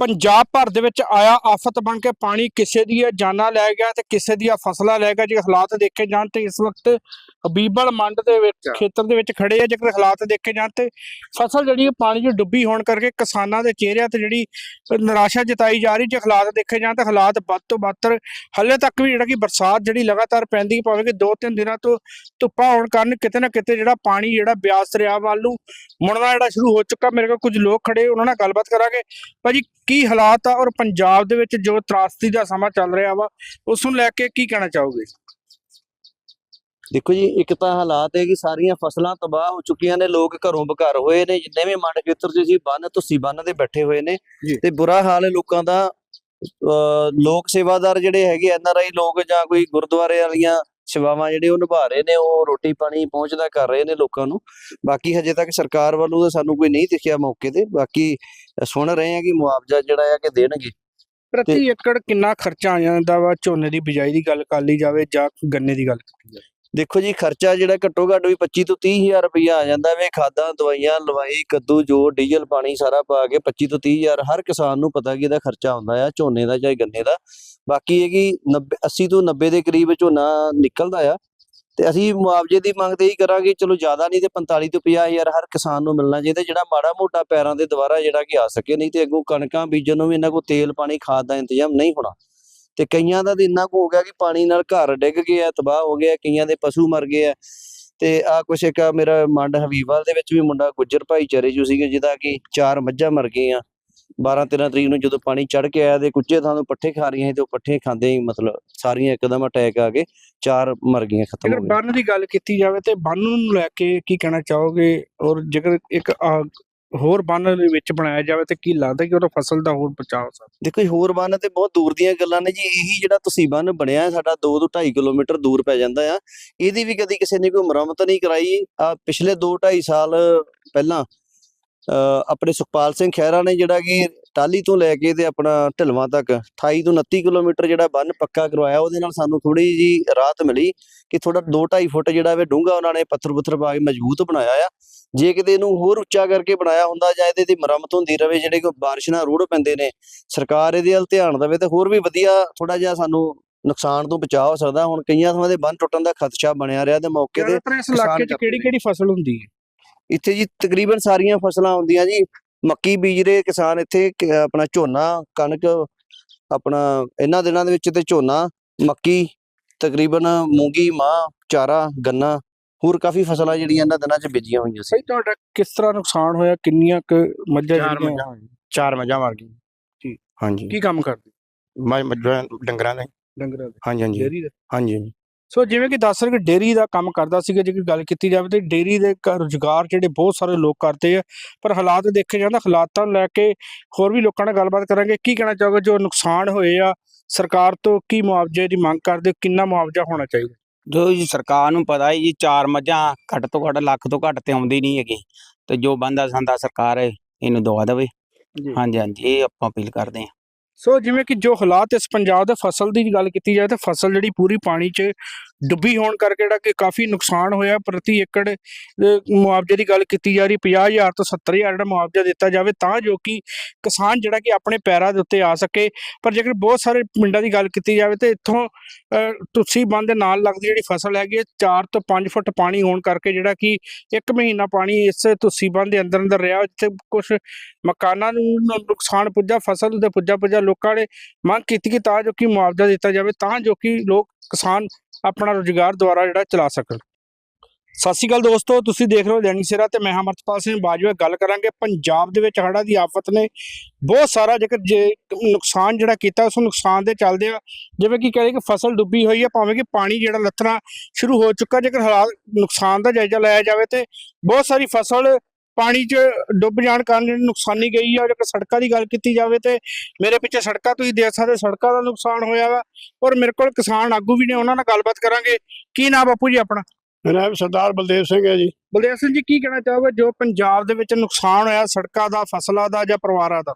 ਪੰਜਾਬ ਭਰ ਦੇ ਵਿੱਚ ਆਇਆ ਆਫਤ ਬਣ ਕੇ ਪਾਣੀ ਕਿਸੇ ਦੀ ਜਾਨਾਂ ਲੈ ਗਿਆ ਤੇ ਕਿਸੇ ਦੀਆਂ ਫਸਲਾਂ ਲੈ ਗਿਆ ਜੇ ਹਾਲਾਤ ਦੇਖੇ ਜਾਣ ਤੇ ਇਸ ਵਕਤ ਹਬੀਬਲ ਮੰਡ ਦੇ ਵਿੱਚ ਖੇਤਰ ਦੇ ਵਿੱਚ ਖੜੇ ਆ ਜੇਕਰ ਹਾਲਾਤ ਦੇਖੇ ਜਾਣ ਤੇ ਫਸਲ ਜਿਹੜੀ ਪਾਣੀ 'ਚ ਡੁੱਬੀ ਹੋਣ ਕਰਕੇ ਕਿਸਾਨਾਂ ਦੇ ਚਿਹਰਿਆਂ ਤੇ ਜਿਹੜੀ ਨਿਰਾਸ਼ਾ ਜਤਾਈ ਜਾ ਰਹੀ ਜੇ ਹਾਲਾਤ ਦੇਖੇ ਜਾਣ ਤਾਂ ਹਾਲਾਤ ਵੱਧ ਤੋਂ ਬੱਤਰ ਹੱਲੇ ਤੱਕ ਵੀ ਜਿਹੜਾ ਕਿ ਬਰਸਾਤ ਜਿਹੜੀ ਲਗਾਤਾਰ ਪੈਂਦੀ ਪਵੇਗੀ ਦੋ ਤਿੰਨ ਦਿਨਾਂ ਤੋਂ ਧੁੱਪਾਂ ਹੋਣ ਕਾਰਨ ਕਿਤੇ ਨਾ ਕਿਤੇ ਜਿਹੜਾ ਪਾਣੀ ਜਿਹੜਾ ਬਿਆਸ ਦਰਿਆ ਵੱਲ ਨੂੰ ਮੁੜਨਾ ਜਿਹੜਾ ਸ਼ੁਰੂ ਹੋ ਚੁੱਕਾ ਮੇਰੇ ਕੋਲ ਕੁਝ ਲੋਕ ਖੜੇ ਉਹਨਾਂ ਨਾਲ ਗੱਲਬਾਤ ਕਰਾਂਗੇ। ਭਾਜੀ ਕੀ ਹਾਲਾਤ ਆ ਔਰ ਪੰਜਾਬ ਦੇ ਵਿੱਚ ਜੋ ਤਰਾਸਦੀ ਦਾ ਸਮਾਂ ਚੱਲ ਰਿਹਾ ਵਾ ਉਸ ਨੂੰ ਲੈ ਕੇ ਕੀ ਕਹਿਣਾ ਚਾਹੋਗੇ ਦੇਖੋ ਜੀ ਇੱਕ ਤਾਂ ਹਾਲਾਤ ਹੈ ਕਿ ਸਾਰੀਆਂ ਫਸਲਾਂ ਤਬਾਹ ਹੋ ਚੁੱਕੀਆਂ ਨੇ ਲੋਕ ਘਰੋਂ ਬਘਰ ਹੋਏ ਨੇ ਜਿੰਨੇ ਵੀ ਮੰਡ ਖੇਤਰ 'ਚ ਸੀ ਬੰਨ ਤੁਸੀਂ ਬੰਨ ਦੇ ਬੈਠੇ ਹੋਏ ਨੇ। ਤੇ ਬੁਰਾ ਹਾਲ ਹੈ ਲੋਕਾਂ ਦਾ ਲੋਕ ਸੇਵਾਦਾਰ ਜਿਹੜੇ ਹੈਗੇ ਐਨ ਆਰ ਆਈ ਲੋਕ ਜਾਂ ਕੋਈ ਗੁਰਦੁਆਰੇ ਵਾਲੀਆਂ ਸੇਵਾਵਾਂ ਜਿਹੜੇ ਉਹ ਨਿਭਾ ਰਹੇ ਨੇ ਉਹ ਰੋਟੀ ਪਾਣੀ ਪਹੁੰਚਦਾ ਕਰ ਰਹੇ ਨੇ ਲੋਕਾਂ ਨੂੰ ਬਾਕੀ ਹਜੇ ਤੱਕ ਸਰਕਾਰ ਵੱਲੋਂ ਤਾਂ ਸਾਨੂੰ ਕੋਈ ਨਹੀਂ ਦਿਖਿਆ ਮੌਕੇ ਤੇ ਬਾਕੀ ਸੁਣ ਰਹੇ ਆ ਕਿ ਮੁਆਵਜ਼ਾ ਜਿਹੜਾ ਆ ਕਿ ਦੇਣਗੇ। ਪ੍ਰਤੀ ਏਕੜ ਕਿੰਨਾ ਖਰਚਾ ਆ ਜਾਂਦਾ ਵਾ? ਝੋਨੇ ਦੀ ਬਿਜਾਈ ਦੀ ਗੱਲ ਕਰ ਲਈ ਜਾਵੇ ਜਾਂ ਗੰਨੇ ਦੀ ਗੱਲ ਕੀਤੀ ਜਾਵੇ? ਦੇਖੋ ਜੀ ਖਰਚਾ ਜਿਹੜਾ ਘੱਟੋ ਘੱਟ ਵੀ 25 ਤੋਂ 30000 ਰੁਪਇਆ ਆ ਜਾਂਦਾ ਵੇ। ਖਾਦਾਂ ਦਵਾਈਆਂ ਲਵਾਈ ਕੱਦੂ ਜੋ ਡੀਜ਼ਲ ਪਾਣੀ ਸਾਰਾ ਪਾ ਕੇ 25 ਤੋਂ 30000 ਹਰ ਕਿਸਾਨ ਨੂੰ ਪਤਾ ਕਿ ਇਹਦਾ ਖਰਚਾ ਆਉਂਦਾ ਆ ਝੋਨੇ ਦਾ ਚਾਹੇ ਗੰਨੇ ਦਾ। ਬਾਕੀ ਇਹ ਕਿ 90 80 ਤੋਂ 90 ਦੇ ਕਰੀਬ ਝੋਨਾ ਨਿਕਲਦਾ ਆ। ਤੇ ਅਸੀਂ ਮੁਆਵਜ਼ੇ ਦੀ ਮੰਗ ਤੇ ਹੀ ਕਰਾਂਗੇ, ਚਲੋ ਜ਼ਿਆਦਾ ਨਹੀਂ ਤੇ 45 ਤੋਂ 50000 ਹਰ ਕਿਸਾਨ ਨੂੰ ਮਿਲਣਾ ਚਾਹੀਦਾ, ਜਿਹੜਾ ਮਾੜਾ ਮੋਟਾ ਪੈਰਾਂ ਦੇ ਦੁਆਰਾ ਜਿਹੜਾ ਕਿ ਆ ਸਕੇ, ਨਹੀਂ ਤੇ ਅੱਗੋਂ ਕਣਕਾਂ ਬੀਜਣ ਨੂੰ ਵੀ ਇਹਨਾਂ ਕੋਲ ਤੇਲ, ਪਾਣੀ, ਖਾਦ ਦਾ ਇੰਤਜ਼ਾਮ ਨਹੀਂ ਹੋਣਾ। ਤੇ ਕਈਆਂ ਦਾ ਤਾਂ ਇੰਨਾ ਕੁ ਹੋ ਗਿਆ ਕਿ ਪਾਣੀ ਨਾਲ ਘਰ ਡਿੱਗ ਗਏ ਆ ਤਬਾਹ ਹੋ ਗਿਆ, ਕਈਆਂ ਦੇ ਪਸ਼ੂ ਮਰ ਗਏ ਆ। ਤੇ ਆ ਕੁਛ ਇੱਕ ਮੇਰਾ ਮੰਡ ਹਬੀਬਵਾਲ ਦੇ ਵਿੱਚ ਵੀ ਮੁੰਡਾ ਗੁੱਜਰ ਭਾਈਚਾਰੇ ਜੂ ਸੀਗੇ, ਜਿਹਦਾ ਕਿ ਚਾਰ ਮੱਝਾਂ ਮਰ ਗਈਆਂ। 12 13 ਤਰੀਕ ਨੂੰ ਜਦੋਂ ਪਾਣੀ ਚੜ ਕੇ ਆਇਆ ਤੇ ਕੁੱਚੇ ਥਾਂ ਤੋਂ ਪੱਠੇ ਖਾ ਰਹੀਆਂ ਸੀ ਤੇ ਉਹ ਪੱਠੇ ਖਾਂਦੇ ਹੀ ਮਤਲਬ ਸਾਰੀਆਂ ਇੱਕਦਮ ਅਟੈਕ ਆ ਕੇ ਚਾਰ ਮਰ ਗਈਆਂ ਖਤਮ ਹੋ ਗਈਆਂ। ਬੰਨ ਦੀ ਗੱਲ ਕੀਤੀ ਜਾਵੇ ਤੇ ਬੰਨ ਨੂੰ ਲੈ ਕੇ ਕੀ ਕਹਿਣਾ ਚਾਹੋਗੇ? ਔਰ ਜੇਕਰ ਇੱਕ ਹੋਰ ਬੰਨ ਦੇ ਵਿੱਚ ਬਣਾਇਆ ਜਾਵੇ ਤੇ ਕੀ ਲੱਗਦਾ ਕਿ ਉਹਦਾ ਫਸਲ ਦਾ ਹੋਰ ਬਚਾਅ ਹੋ ਸਕਦਾ? ਦੇਖੋ ਜੀ ਹੋਰ ਬੰਨ ਤੇ ਬਹੁਤ ਦੂਰ ਦੀਆਂ ਗੱਲਾਂ ਨੇ ਜੀ। ਇਹੀ ਜਿਹੜਾ ਤੁਸੀਂ ਬੰਨ ਬਣਿਆ ਹੈ ਸਾਡਾ 2 ਤੋਂ 2.5 ਕਿਲੋਮੀਟਰ ਦੂਰ ਪੈ ਜਾਂਦਾ ਆ। ਇਹਦੀ ਵੀ ਕਦੀ ਕਿਸੇ ਨੇ ਕੋਈ ਮੁਰੰਮਤ ਨਹੀਂ ਕਰਾਈ। ਆ ਪਿਛਲੇ 2 2.5 ਸਾਲ ਪਹਿਲਾਂ ਆਪਣੇ ਸੁਖਪਾਲ ਸਿੰਘ ਖਹਿਰਾ ਨੇ ਜਿਹੜਾ ਕਿ ਟਾਲੀ ਤੋਂ ਲੈ ਕੇ ਤੇ ਆਪਣਾ ਢਲਵਾਂ ਤੱਕ 28 ਤੋਂ 29 ਕਿਲੋਮੀਟਰ ਜਿਹੜਾ ਬੰਨ ਪੱਕਾ ਕਰਵਾਇਆ ਉਹਦੇ ਨਾਲ ਸਾਨੂੰ ਥੋੜੀ ਜੀ ਰਾਹਤ ਮਿਲੀ ਕਿ ਥੋੜਾ 2.5 ਫੁੱਟ ਜਿਹੜਾ ਵੇ ਡੂੰਘਾ ਉਹਨਾਂ ਨੇ ਪੱਥਰ ਪੁੱਥਰ ਪਾ ਕੇ ਮਜ਼ਬੂਤ ਬਣਾਇਆ ਆ। ਜੇ ਕਿਤੇ ਇਹਨੂੰ ਹੋਰ ਉੱਚਾ ਕਰਕੇ ਬਣਾਇਆ ਹੁੰਦਾ ਜਾਂ ਇਹਦੇ ਦੀ ਮੁਰੰਮਤ ਹੁੰਦੀ ਰਵੇ ਜਿਹੜੇ ਕੋਈ ਬਾਰਿਸ਼ ਨਾਲ ਰੂੜ ਪੈਂਦੇ ਨੇ ਸਰਕਾਰ ਇਹਦੇ ਵੱਲ ਧਿਆਨ ਦੇਵੇ ਤੇ ਹੋਰ ਵੀ ਵਧੀਆ ਥੋੜਾ ਜਿਹਾ ਸਾਨੂੰ ਨੁਕਸਾਨ ਤੋਂ ਬਚਾਅ ਹੋ ਸਕਦਾ। ਹੁਣ ਕਈਆਂ ਥਾਵਾਂ ਦੇ ਬੰਨ ਟੁੱਟਣ ਦਾ ਖਦਸ਼ਾ ਬਣਿਆ ਰਿਹਾ ਤੇ ਮੌਕੇ ਤੇ ਇਸ ਇਲਾਕੇ 'ਚ ਕਿਹੜੀ ਕਿਹੜੀ ਫਸਲ ਹੁੰਦੀ ਹੈ? ਇੱਥੇ ਜੀ ਤਕਰੀਬਨ ਸਾਰੀਆਂ ਫਸਲਾਂ ਹੁੰਦੀਆਂ ਜੀ। ਮੱਕੀ ਬੀਜ ਰਹੇ ਕਿਸਾਨ ਇੱਥੇ ਆਪਣਾ ਝੋਨਾ ਕਣਕ ਆਪਣਾ ਇਹਨਾਂ ਦਿਨਾਂ ਦੇ ਵਿੱਚ ਤੇ ਝੋਨਾ ਮੱਕੀ ਤਕਰੀਬਨ ਮੂੰਗੀ ਮਾਂ ਚਾਰਾ ਗੰਨਾ ਹੋਰ ਕਾਫੀ ਫਸਲਾਂ ਜਿਹੜੀਆਂ ਇਹਨਾਂ ਦਿਨਾਂ 'ਚ ਬੀਜੀਆਂ ਹੋਈਆਂ ਸੀ। ਤੁਹਾਡਾ ਕਿਸ ਤਰ੍ਹਾਂ ਨੁਕਸਾਨ ਹੋਇਆ? ਕਿੰਨੀਆਂ ਕੁ ਮੱਝਾਂ ਚਾਰ ਜਿਹੜੀਆਂ। ਚਾਰ ਮੱਝਾਂ ਮਰ ਗਈਆਂ। ਠੀਕ। ਹਾਂਜੀ। ਕੀ ਕੰਮ ਕਰਦੇ? ਮੈਂ ਮੱਝਾਂ ਡੰਗਰਾਂ ਦਾ। ਡੰਗਰਾਂ ਦੇ। ਹਾਂਜੀ ਹਾਂਜੀ ਹਾਂਜੀ। ਸੋ ਜਿਵੇਂ ਕਿ ਦੱਸ ਰਹੇ ਕਿ ਡੇਅਰੀ ਦਾ ਕੰਮ ਕਰਦਾ ਸੀਗਾ ਜੇਕਰ ਗੱਲ ਕੀਤੀ ਜਾਵੇ ਤੇ ਡੇਅਰੀ ਦੇ ਰੁਜ਼ਗਾਰ ਜਿਹੜੇ ਬਹੁਤ ਸਾਰੇ ਲੋਕ ਕਰਦੇ ਆ ਪਰ ਹਾਲਾਤ ਦੇਖੇ ਜਾਂਦਾ ਹਾਲਾਤਾਂ ਨੂੰ ਲੈ ਕੇ ਹੋਰ ਵੀ ਲੋਕਾਂ ਨਾਲ ਗੱਲਬਾਤ ਕਰਾਂਗੇ। ਕੀ ਕਹਿਣਾ ਚਾਹੋਗੇ? ਜੋ ਨੁਕਸਾਨ ਹੋਏ ਆ ਸਰਕਾਰ ਤੋਂ ਕੀ ਮੁਆਵਜ਼ੇ ਦੀ ਮੰਗ ਕਰਦੇ? ਹੋ ਕਿੰਨਾ ਮੁਆਵਜ਼ਾ ਹੋਣਾ ਚਾਹੀਦਾ? ਜੋ ਜੀ ਸਰਕਾਰ ਨੂੰ ਪਤਾ ਹੈ ਜੀ ਚਾਰ ਮੱਝਾਂ ਘੱਟ ਤੋਂ ਘੱਟ ਲੱਖ ਤੋਂ ਘੱਟ ਤੇ ਆਉਂਦੀ ਨਹੀਂ ਹੈਗੀ। ਤੇ ਜੋ ਬੰਦਾ ਸੰਦਾ ਸਰਕਾਰ ਇਹਨੂੰ ਦਵਾ ਦੇਵੇ। ਹਾਂਜੀ ਹਾਂਜੀ ਇਹ ਆਪਾਂ ਅਪੀਲ ਕਰਦੇ ਹਾਂ। ਸੋ ਜਿਵੇਂ ਕਿ ਜੋ ਹਾਲਾਤ ਇਸ ਪੰਜਾਬ ਦੇ ਫਸਲ ਦੀ ਗੱਲ ਕੀਤੀ ਜਾਵੇ ਤਾਂ ਫਸਲ ਜਿਹੜੀ ਪੂਰੀ ਪਾਣੀ 'ਚ ਡੁੱਬੀ ਹੋਣ ਕਰਕੇ ਜਿਹੜਾ ਕਿ ਕਾਫੀ ਨੁਕਸਾਨ ਹੋਇਆ, ਪ੍ਰਤੀ ਏਕੜ ਮੁਆਵਜ਼ੇ ਦੀ ਗੱਲ ਕੀਤੀ ਜਾ ਰਹੀ 50000 ਤੋਂ 70000 ਜਿਹੜਾ ਮੁਆਵਜ਼ਾ ਦਿੱਤਾ ਜਾਵੇ ਤਾਂ ਜੋ ਕਿ ਕਿਸਾਨ ਜਿਹੜਾ ਕਿ ਆਪਣੇ ਪੈਰਾਂ ਦੇ ਉੱਤੇ ਆ ਸਕੇ। ਪਰ ਜੇਕਰ ਬਹੁਤ ਸਾਰੇ ਪਿੰਡਾਂ ਦੀ ਗੱਲ ਕੀਤੀ ਜਾਵੇ ਤੇ ਇੱਥੋਂ ਤੁਸੀਂ ਬੰਦ ਦੇ ਨਾਲ ਲੱਗਦੀ ਜਿਹੜੀ ਫਸਲ ਹੈਗੀ ਹੈ 4 ਤੋਂ 5 ਫੁੱਟ ਪਾਣੀ ਹੋਣ ਕਰਕੇ ਜਿਹੜਾ ਕਿ ਇੱਕ ਮਹੀਨਾ ਪਾਣੀ ਇਸ ਤੁਸੀਂ ਬੰਦ ਦੇ ਅੰਦਰ ਅੰਦਰ ਰਿਹਾ ਜਿੱਥੇ ਕੁਝ ਮਕਾਨਾਂ ਨੂੰ ਨੁਕਸਾਨ ਪੁੱਜਾ, ਫਸਲ ਦੇ ਪੁੱਜਾ ਪੁੱਜਾ ਲੋਕਾਂ ਨੇ ਮੰਗ ਕੀਤੀ ਕਿ ਤਾਂ ਜੋ ਕਿ ਮੁਆਵਜ਼ਾ ਦਿੱਤਾ ਜਾਵੇ, ਤਾਂ ਜੋ ਕਿ ਲੋਕ ਕਿਸਾਨ ਆਪਣਾ ਰੁਜ਼ਗਾਰ ਦੁਆਰਾ ਜਿਹੜਾ ਚਲਾ ਸਕਣ। ਸਤਿ ਸ਼੍ਰੀ ਅਕਾਲ ਦੋਸਤੋ, ਤੁਸੀਂ ਦੇਖ ਰਹੇ ਹੋ ਦੈਨਿਕ ਸਿਰਾ ਤੇ ਮੈਂ ਹਾਂ ਅਮਰਤਪਾਲ ਸਿੰਘ ਬਾਜਵਾ ਗੱਲ ਕਰਾਂਗੇ। ਪੰਜਾਬ ਦੇ ਵਿੱਚ ਹੜ੍ਹਾਂ ਦੀ ਆਫਤ ਨੇ ਬਹੁਤ ਸਾਰਾ ਜੇਕਰ ਜੇ ਨੁਕਸਾਨ ਜਿਹੜਾ ਕੀਤਾ, ਉਸ ਨੁਕਸਾਨ ਦੇ ਚੱਲਦੇ ਆ। ਜਿਵੇਂ ਕਿ ਕਹਿੰਦੇ ਕਿ ਫਸਲ ਡੁੱਬੀ ਹੋਈ ਹੈ ਭਾਵੇਂ ਕਿ ਪਾਣੀ ਜਿਹੜਾ ਲੱਥਣਾ ਸ਼ੁਰੂ ਹੋ ਚੁੱਕਾ, ਜੇਕਰ ਹਾਲਾਤ ਨੁਕਸਾਨ ਦਾ ਜਾਇਜ਼ਾ ਲਾਇਆ ਜਾਵੇ ਤੇ ਬਹੁਤ ਸਾਰੀ ਫਸਲ ਪਾਣੀ 'ਚ ਡੁੱਬ ਜਾਣ ਕਾਰਨ ਜਿਹੜੀ ਨੁਕਸਾਨੀ ਗਈ ਆ ਜੇਕਰ ਸੜਕਾਂ ਦੀ ਗੱਲ ਕੀਤੀ ਜਾਵੇ ਤੇ ਮੇਰੇ ਪਿੱਛੇ ਸੜਕਾਂ ਤੁਸੀਂ ਦੇਖ ਸਕਦੇ ਸੜਕਾਂ ਦਾ ਨੁਕਸਾਨ ਹੋਇਆ ਵਾ ਔਰ ਮੇਰੇ ਕੋਲ ਕਿਸਾਨ ਆਗੂ ਵੀ ਨੇ ਉਹਨਾਂ ਨਾਲ ਗੱਲਬਾਤ ਕਰਾਂਗੇ। ਕੀ ਨਾਮ ਬਾਪੂ ਜੀ ਆਪਣਾ? ਮੇਰਾ ਨਾਮ ਸਰਦਾਰ ਬਲਦੇਵ ਸਿੰਘ ਹੈ ਜੀ। ਬਲਦੇਵ ਸਿੰਘ ਜੀ ਕੀ ਕਹਿਣਾ ਚਾਹੋਗੇ? ਜੋ ਪੰਜਾਬ ਦੇ ਵਿੱਚ ਨੁਕਸਾਨ ਹੋਇਆ ਸੜਕਾਂ ਦਾ ਫਸਲਾਂ ਦਾ ਜਾਂ ਪਰਿਵਾਰਾਂ ਦਾ?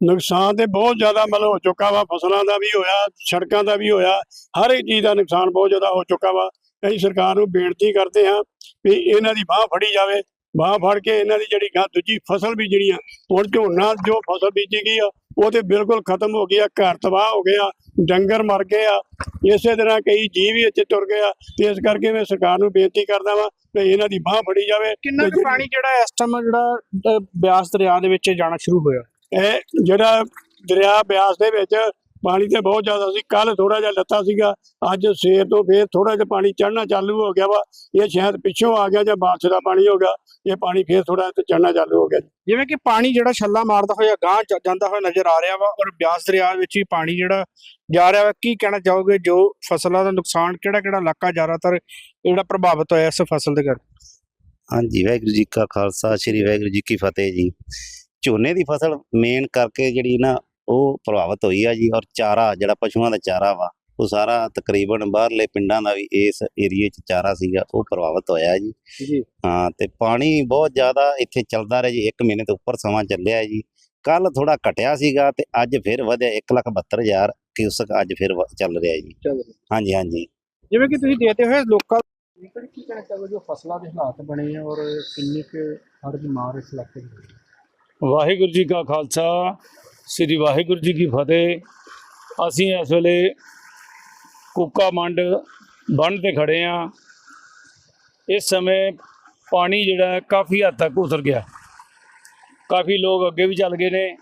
ਨੁਕਸਾਨ ਤੇ ਬਹੁਤ ਜ਼ਿਆਦਾ ਮਤਲਬ ਹੋ ਚੁੱਕਾ ਵਾ ਫਸਲਾਂ ਦਾ ਵੀ ਹੋਇਆ ਸੜਕਾਂ ਦਾ ਵੀ ਹੋਇਆ ਹਰ ਇੱਕ ਚੀਜ਼ ਦਾ ਨੁਕਸਾਨ ਬਹੁਤ ਜ਼ਿਆਦਾ ਹੋ ਚੁੱਕਾ ਵਾ। ਅਸੀਂ ਸਰਕਾਰ ਨੂੰ ਬੇਨਤੀ ਕਰਦੇ ਹਾਂ ਵੀ ਇਹਨਾਂ ਦੀ ਬਾਹ ਫੜੀ ਜਾਵੇ ਬਾਹ ਫੜ ਕੇ ਇਹਨਾਂ ਦੀ ਜਿਹੜੀ ਗਾਂ ਦੂਜੀ ਫਸਲ ਬੀਜਣੀ ਆ ਹੁਣ ਝੋਨਾ ਜੋ ਫਸਲ ਬੀਜੀ ਗਈ ਆ ਉਹ ਤੇ ਬਿਲਕੁਲ ਖਤਮ ਹੋ ਗਿਆ ਘਰ ਤਬਾਹ ਹੋ ਗਿਆ ਡੰਗਰ ਮਰ ਗਏ ਆ ਇਸੇ ਤਰ੍ਹਾਂ ਕਈ ਜੀਵ ਵੀ ਇੱਥੇ ਤੁਰ ਗਏ ਆ ਤੇ ਇਸ ਕਰਕੇ ਮੈਂ ਸਰਕਾਰ ਨੂੰ ਬੇਨਤੀ ਕਰਦਾ ਵਾਂ ਕਿ ਇਹਨਾਂ ਦੀ ਬਾਹ ਫੜੀ ਜਾਵੇ ਕਿੰਨਾ ਕੁ ਪਾਣੀ ਜਿਹੜਾ ਇਸ ਟਾਈਮ ਜਿਹੜਾ ਬਿਆਸ ਦਰਿਆ ਦੇ ਵਿੱਚ ਜਾਣਾ ਸ਼ੁਰੂ ਹੋਇਆ? ਇਹ ਜਿਹੜਾ ਦਰਿਆ ਬਿਆਸ ਦੇ ਵਿੱਚ ਪਾਣੀ ਤੇ ਬਹੁਤ ਜ਼ਿਆਦਾ ਸੀ। ਕੱਲ ਥੋੜਾ ਜਿਹਾ ਲੱਤਾ ਸੀਗਾ। ਅੱਜ ਸਵੇਰ ਤੋਂ ਫੇਰ ਥੋੜਾ ਜਿਹਾ ਪਾਣੀ ਚੜਨਾ ਚਾਲੂ ਹੋ ਗਿਆ ਵਾ। ਇਹ ਸ਼ਾਇਦ ਪਿੱਛੋਂ ਆ ਗਿਆ ਜਾਂ ਬਾਰਿਸ਼ ਦਾ ਪਾਣੀ ਹੋ ਗਿਆ। ਇਹ ਪਾਣੀ ਫੇਰ ਥੋੜਾ ਤੇ ਚੜਨਾ ਚਾਲੂ ਹੋ ਗਿਆ। ਜਿਵੇਂ ਕਿ ਪਾਣੀ ਜਿਹੜਾ ਛੱਲਾ ਮਾਰਦਾ ਹੋਇਆ ਗਾਂ ਜਾਂਦਾ ਹੋਇਆ ਨਜ਼ਰ ਆ ਰਿਹਾ ਵਾ ਔਰ ਬਿਆਸ ਦਰਿਆ ਵਿੱਚ ਹੀ ਪਾਣੀ ਜਿਹੜਾ ਜਾ ਰਿਹਾ ਵਾ। ਕੀ ਕਹਿਣਾ ਚਾਹੋਗੇ? ਜੋ ਫਸਲਾਂ ਦਾ ਨੁਕਸਾਨ ਕਿਹੜਾ ਕਿਹੜਾ ਇਲਾਕਾ ਜ਼ਿਆਦਾਤਰ ਜਿਹੜਾ ਪ੍ਰਭਾਵਿਤ ਹੋਇਆ ਇਸ ਫਸਲ ਦੇ ਕਰਕੇ ਹਾਂਜੀ ਵਾਹਿਗੁਰੂ ਜੀ ਕਾ ਖਾਲਸਾ ਸ੍ਰੀ ਵਾਹਿਗੁਰੂ ਜੀ ਕੀ ਫਤਿਹ ਜੀ। ਝੋਨੇ ਦੀ ਫਸਲ ਮੇਨ ਕਰਕੇ ਜਿਹੜੀ ਨਾ ਉਹ ਪ੍ਰਭਾਵਿਤ ਹੋਈ ਆ ਜੀ ਔਰ ਚਾਰਾ ਜਿਹੜਾ ਪਸ਼ੂਆਂ ਦਾ ਚਾਰਾ ਵਾ ਉਹ ਸਾਰਾ ਤਕਰੀਬਨ ਬਾਹਰਲੇ ਪਿੰਡਾਂ ਦਾ ਵੀ ਇਸ ਏਰੀਏ 'ਚ ਚਾਰਾ ਸੀਗਾ ਉਹ ਪ੍ਰਭਾਵਿਤ ਹੋਇਆ ਜੀ। ਹਾਂ ਤੇ ਪਾਣੀ ਬਹੁਤ ਜ਼ਿਆਦਾ ਇੱਥੇ ਚੱਲਦਾ ਰਿਹਾ ਜੀ 1 ਮਹੀਨੇ ਤੋਂ ਉੱਪਰ ਸਮਾਂ ਚੱਲਿਆ ਜੀ। ਕੱਲ ਥੋੜਾ ਘਟਿਆ ਸੀਗਾ ਤੇ ਅੱਜ ਫਿਰ ਵਧਿਆ 172000 ਕਿਊਸਕ ਅੱਜ ਫਿਰ ਚੱਲ ਰਿਹਾ ਜੀ। ਹਾਂਜੀ ਹਾਂਜੀ। ਜਿਵੇਂ ਕਿ ਤੁਸੀਂ ਦੇਖਦੇ ਹੋਏ ਲੋਕਾਂ ਕੀ ਕਹਿਣਾ ਚਾਹੋਗੇ ਜੋ ਫਸਲਾਂ ਦੇ ਹਾਲਾਤ ਬਣੇ ਆ ਔਰ ਕਿੰਨੀ ਕੁ ਹੜ ਦੀ ਮਾਰ ਇਸ ਇਲਾਕੇ ਦੀ ਹੋਈ? ਹੈ? ਵਾਹਿਗੁਰੂ ਜੀ ਕਾ ਖਾਲਸਾ ਸ੍ਰੀ ਵਾਹਿਗੁਰੂ ਜੀ ਕੀ ਫਤਿਹ। ਅਸੀਂ ਇਸ ਵੇਲੇ ਕੁੱਕਾ ਮੰਡ ਬੰਨ ਤੇ ਖੜੇ ਆ। ਇਸ ਸਮੇਂ ਪਾਣੀ ਜਿਹੜਾ ਕਾਫੀ ਹੱਦ ਤੱਕ ਉਤਰ ਗਿਆ। ਕਾਫੀ ਲੋਕ ਅੱਗੇ ਵੀ ਚੱਲ ਗਏ ਨੇ।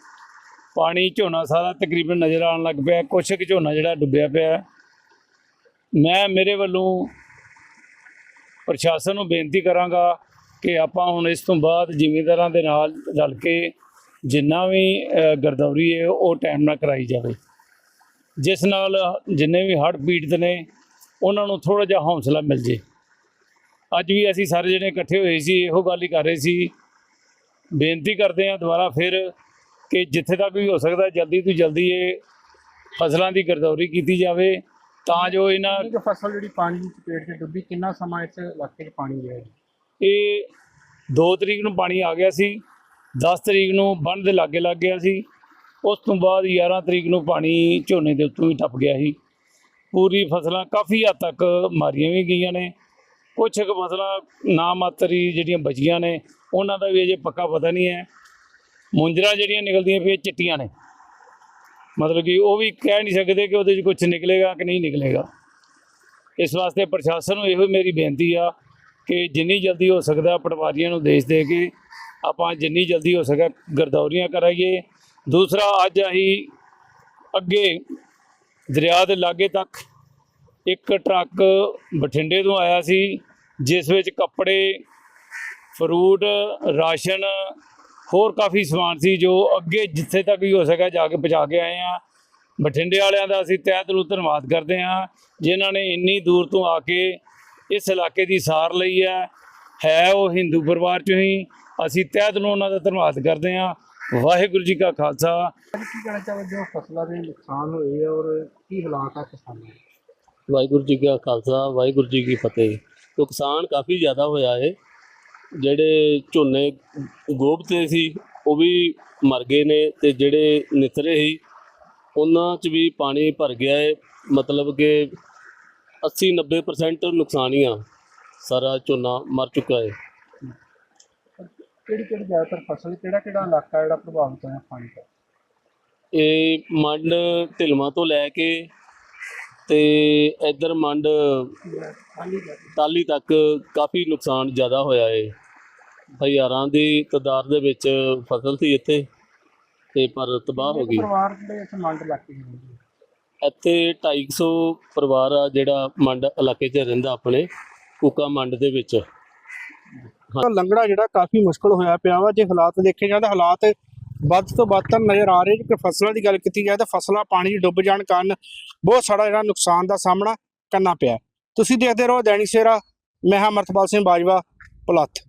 ਪਾਣੀ ਝੋਨਾ ਸਾਰਾ ਤਕਰੀਬਨ ਨਜ਼ਰ ਆਉਣ ਲੱਗ ਪਿਆ। ਕੁਛ ਕੁ ਝੋਨਾ ਜਿਹੜਾ ਡੁੱਬਿਆ ਪਿਆ ਮੈਂ ਮੇਰੇ ਵੱਲੋਂ ਪ੍ਰਸ਼ਾਸਨ ਨੂੰ ਬੇਨਤੀ ਕਰਾਂਗਾ ਕਿ ਆਪਾਂ ਹੁਣ ਇਸ ਤੋਂ ਬਾਅਦ ਜ਼ਿਮੀਂਦਾਰਾਂ ਦੇ ਨਾਲ ਰਲ ਕੇ ਜਿੰਨਾ ਵੀ ਗਰਦੌਰੀ ਹੈ ਉਹ ਟਾਈਮ ਨਾਲ ਕਰਾਈ ਜਾਵੇ। ਜਿਸ ਨਾਲ ਜਿੰਨੇ ਵੀ ਹੜ੍ਹ ਪੀੜਤ ਨੇ ਉਹਨਾਂ ਨੂੰ ਥੋੜਾ ਜਿਹਾ ਹੌਸਲਾ ਮਿਲ ਜੇ। ਅੱਜ ਵੀ ਅਸੀਂ ਸਾਰੇ ਜਣੇ ਇਕੱਠੇ ਹੋਏ ਸੀ ਇਹੋ ਗੱਲ ਹੀ ਕਰ ਰਹੇ ਸੀ। ਬੇਨਤੀ ਕਰਦੇ ਹਾਂ ਦੁਬਾਰਾ ਫਿਰ ਕਿ ਜਿੱਥੇ ਤੱਕ ਵੀ ਹੋ ਸਕਦਾ ਜਲਦੀ ਤੋਂ ਜਲਦੀ ਇਹ ਫਸਲਾਂ ਦੀ ਗਰਦੌਰੀ ਕੀਤੀ ਜਾਵੇ ਤਾਂ ਜੋ ਇਹਨਾਂ ਕੁ ਫਸਲ ਜਿਹੜੀ ਪਾਣੀ ਦੀ ਚਪੇਟ 'ਚ ਡੁੱਬੀ ਕਿੰਨਾ ਸਮਾਂ ਇਸ ਇਲਾਕੇ 'ਚ ਪਾਣੀ ਰਿਹਾ? ਇਹ 2 ਤਰੀਕ ਨੂੰ ਪਾਣੀ ਆ ਗਿਆ ਸੀ। 10 ਤਰੀਕ ਨੂੰ ਬੰਨ ਦੇ ਲਾਗੇ ਲੱਗ ਗਿਆ ਸੀ। ਉਸ ਤੋਂ ਬਾਅਦ 11 ਤਰੀਕ ਨੂੰ ਪਾਣੀ ਝੋਨੇ ਦੇ ਉੱਤੋਂ ਹੀ ਟੱਪ ਗਿਆ ਸੀ। ਪੂਰੀ ਫਸਲਾਂ ਕਾਫੀ ਹੱਦ ਤੱਕ ਮਾਰੀਆਂ ਵੀ ਗਈਆਂ ਨੇ। ਕੁਛ ਕੁ ਫਸਲਾਂ ਨਾ ਮਾਤਰੀ ਜਿਹੜੀਆਂ ਬਚੀਆਂ ਨੇ, ਉਹਨਾਂ ਦਾ ਵੀ ਅਜੇ ਪੱਕਾ ਪਤਾ ਨਹੀਂ ਹੈ। ਮੁੰਜਰਾ ਜਿਹੜੀਆਂ ਨਿਕਲਦੀਆਂ ਪਈਆਂ, ਚਿੱਟੀਆਂ ਨੇ। ਮਤਲਬ ਕਿ ਉਹ ਵੀ ਕਹਿ ਨਹੀਂ ਸਕਦੇ ਕਿ ਉਹਦੇ 'ਚ ਕੁਝ ਨਿਕਲੇਗਾ ਕਿ ਨਹੀਂ ਨਿਕਲੇਗਾ। ਇਸ ਵਾਸਤੇ ਪ੍ਰਸ਼ਾਸਨ ਨੂੰ ਇਹੋ ਹੀ ਮੇਰੀ ਬੇਨਤੀ ਆ ਕਿ ਜਿੰਨੀ ਜਲਦੀ ਹੋ ਸਕਦਾ ਪਟਵਾਰੀਆਂ ਨੂੰ ਦੇਸ਼ ਦੇ ਕੇ ਆਪਾਂ ਜਿੰਨੀ ਜਲਦੀ ਹੋ ਸਕੇ ਗਰਦੌਰੀਆਂ ਕਰਾਈਏ। ਦੂਸਰਾ, ਅੱਜ ਅਸੀਂ ਅੱਗੇ ਦਰਿਆ ਦੇ ਲਾਗੇ ਤੱਕ ਇੱਕ ਟਰੱਕ ਬਠਿੰਡੇ ਤੋਂ ਆਇਆ ਸੀ, ਜਿਸ ਵਿੱਚ ਕੱਪੜੇ, ਫਰੂਟ, ਰਾਸ਼ਨ, ਹੋਰ ਕਾਫੀ ਸਮਾਨ ਸੀ, ਜੋ ਅੱਗੇ ਜਿੱਥੇ ਤੱਕ ਵੀ ਹੋ ਸਕਿਆ ਜਾ ਕੇ ਪਹੁੰਚਾ ਕੇ ਆਏ ਆ ਬਠਿੰਡੇ ਵਾਲਿਆਂ ਦਾ ਅਸੀਂ ਤਹਿ ਦਿਲੋਂ ਧੰਨਵਾਦ ਕਰਦੇ ਹਾਂ, ਜਿਨ੍ਹਾਂ ਨੇ ਇੰਨੀ ਦੂਰ ਤੋਂ ਆ ਕੇ ਇਸ ਇਲਾਕੇ ਦੀ ਸਾਰ ਲਈ ਹੈ। ਹੈ ਉਹ ਹਿੰਦੂ ਪਰਿਵਾਰ ਚੋਂ ਹੀ ਅਸੀਂ ਤਹਿ ਦਿਲੋਂ ਉਹਨਾਂ ਦਾ ਧੰਨਵਾਦ ਕਰਦੇ ਹਾਂ। ਵਾਹਿਗੁਰੂ ਜੀ ਕਾ ਖਾਲਸਾ। ਕੀ ਕਹਿਣਾ ਚਾਹੋਗੇ ਜੋ ਫਸਲਾਂ ਦੇ ਨੁਕਸਾਨ ਹੋਏ ਆ ਔਰ ਕੀ ਹਾਲਾਤ ਆ ਕਿਸਾਨਾਂ ਦੇ? ਵਾਹਿਗੁਰੂ ਜੀ ਕਾ ਖਾਲਸਾ ਵਾਹਿਗੁਰੂ ਜੀ ਕੀ ਫਤਿਹ। ਨੁਕਸਾਨ ਕਾਫੀ ਜ਼ਿਆਦਾ ਹੋਇਆ ਹੈ ਜਿਹੜੇ ਝੋਨੇ ਗੋਭਤੇ ਸੀ ਉਹ ਵੀ ਮਰ ਗਏ ਨੇ ਤੇ ਜਿਹੜੇ ਨਿਤਰੇ ਸੀ ਉਹਨਾਂ 'ਚ ਵੀ ਪਾਣੀ ਭਰ ਗਿਆ ਹੈ ਮਤਲਬ ਕਿ 80 90% ਨੁਕਸਾਨ ਹੀ ਆ ਸਾਰਾ ਝੋਨਾ ਮਰ ਚੁੱਕਾ ਹੈ ਕਿਹੜੀ ਕਿਹੜੀ ਜ਼ਿਆਦਾਤਰ ਫਸਲ ਕਿਹੜਾ ਕਿਹੜਾ ਇਲਾਕਾ ਜਿਹੜਾ ਪ੍ਰਭਾਵਿਤ ਹੋਇਆ ਪਾਣੀ ਤੋਂ? ਇਹ ਮੰਡ ਢਿਲਮਾ ਤੋਂ ਲੈ ਕੇ ਤੇ ਇੱਧਰ ਮੰਡ ਟਾਲੀ ਤੱਕ ਕਾਫੀ ਨੁਕਸਾਨ ਜ਼ਿਆਦਾ ਹੋਇਆ ਹੈ ਹਜ਼ਾਰਾਂ ਦੀ ਤਾਦਾਦ ਦੇ ਵਿੱਚ ਫਸਲ ਸੀ ਇੱਥੇ ਤੇ ਪਰ ਤਬਾਹ ਹੋ ਗਈ। ਪਰਿਵਾਰ ਜਿਹੜੇ ਇਸ ਮੰਡ ਇਲਾਕੇ ਦੇ ਰਹਿੰਦੇ ਆ? ਇੱਥੇ 250 ਪਰਿਵਾਰ ਆ ਜਿਹੜਾ ਮੰਡ ਇਲਾਕੇ 'ਚ ਰਹਿੰਦਾ ਆਪਣੇ ਕੁੱਕਾ ਮੰਡ ਦੇ ਵਿੱਚ। ਲੰਗੜਾ ਜਿਹੜਾ ਕਾਫੀ ਮੁਸ਼ਕਲ ਹੋਇਆ ਪਿਆ ਵਾ। ਜੇ ਹਾਲਾਤ ਦੇਖੇ ਜਾਣ ਤਾਂ ਹਾਲਾਤ ਵੱਧ ਤੋਂ ਵੱਧ ਤਾਂ ਨਜ਼ਰ ਆ ਰਹੇ ਕਿ ਫਸਲਾਂ ਦੀ ਗੱਲ ਕੀਤੀ ਜਾਏ ਤਾਂ ਫਸਲਾਂ ਪਾਣੀ 'ਚ ਡੁੱਬ ਜਾਣ ਕਾਰਨ ਬਹੁਤ ਸਾਰਾ ਜਿਹੜਾ ਨੁਕਸਾਨ ਦਾ ਸਾਹਮਣਾ ਕਰਨਾ ਪਿਆ। ਤੁਸੀਂ ਦੇਖਦੇ ਰਹੋ ਦੈਨਿਕ ਸਵੇਰਾ। ਮੈਂ ਹਾਂ ਅਮਰਤਪਾਲ ਸਿੰਘ ਬਾਜਵਾ, ਪੁਲੱਥ।